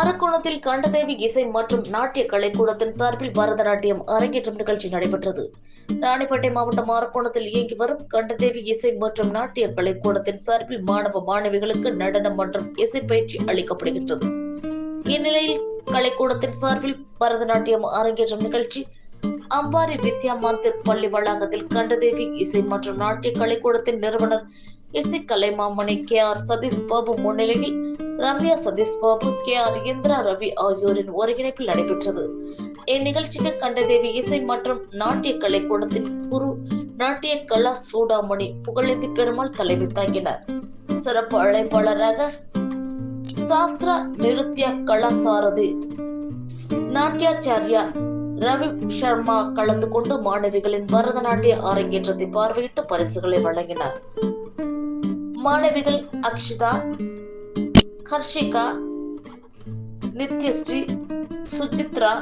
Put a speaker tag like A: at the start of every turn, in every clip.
A: அரக்கோணத்தில் கண்டதேவி இசை மற்றும் நாட்டிய கலைக்கூடத்தின் சார்பில் பரதநாட்டியம் அரங்கேற்றம் நிகழ்ச்சி நடைபெற்றது. ராணிப்பேட்டை மாவட்டம் அரக்கோணத்தில் இயங்கி வரும் கண்டதேவி இசை மற்றும் நாட்டிய கலைக்கூடத்தின் சார்பில் மாணவ மாணவிகளுக்கு நடனம் மற்றும் இசை பயிற்சி அளிக்கப்படுகின்றது. இந்நிலையில் கலைக்கூடத்தின் சார்பில் பரதநாட்டியம் அரங்கேற்றம் நிகழ்ச்சி அம்பாரி வித்யா மந்திர் பள்ளி வளாகத்தில் கண்டதேவி இசை மற்றும் நாட்டிய கலைக்கூடத்தின் நிறுவனர் இசை கலைமாமணி கே ஆர் சதீஷ் பாபு முன்னிலையில் ரம்யா சதீஷ் பாபு கே ஆர் இந்திரா ரவி ஆகியோரின் ஒருங்கிணைப்பில் நடைபெற்றது. இந்நிகழ்ச்சிக்கு கண்டதேவி இசை மற்றும் நாட்டிய கலைக்கூடத்தின் குரு நாட்டிய கலா சூடாமணி புகழேந்தி பெருமாள் தலைமை தாங்கினார். சிறப்பு அழைப்பாளராக சாஸ்திரா நிருத்ய கலாசாரதி நாட்டியாச்சாரியா ரவி சர்மா கலந்து கொண்டு மாணவிகளின் பரதநாட்டிய அரங்கேற்றத்தை பார்வையிட்டு பரிசுகளை வழங்கினார். மாணவிகள் அக்ஷிதா ஹர்ஷிகா நித்யஸ்ரீ சுசித்ரா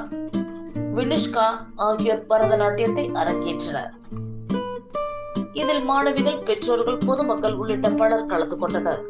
A: வினுஷ்கா ஆகியோர் பரதநாட்டியத்தை அரங்கேற்றனர். இதில் மாணவிகள் பெற்றோர்கள் பொதுமக்கள் உள்ளிட்ட பலர் கலந்து கொண்டனர்.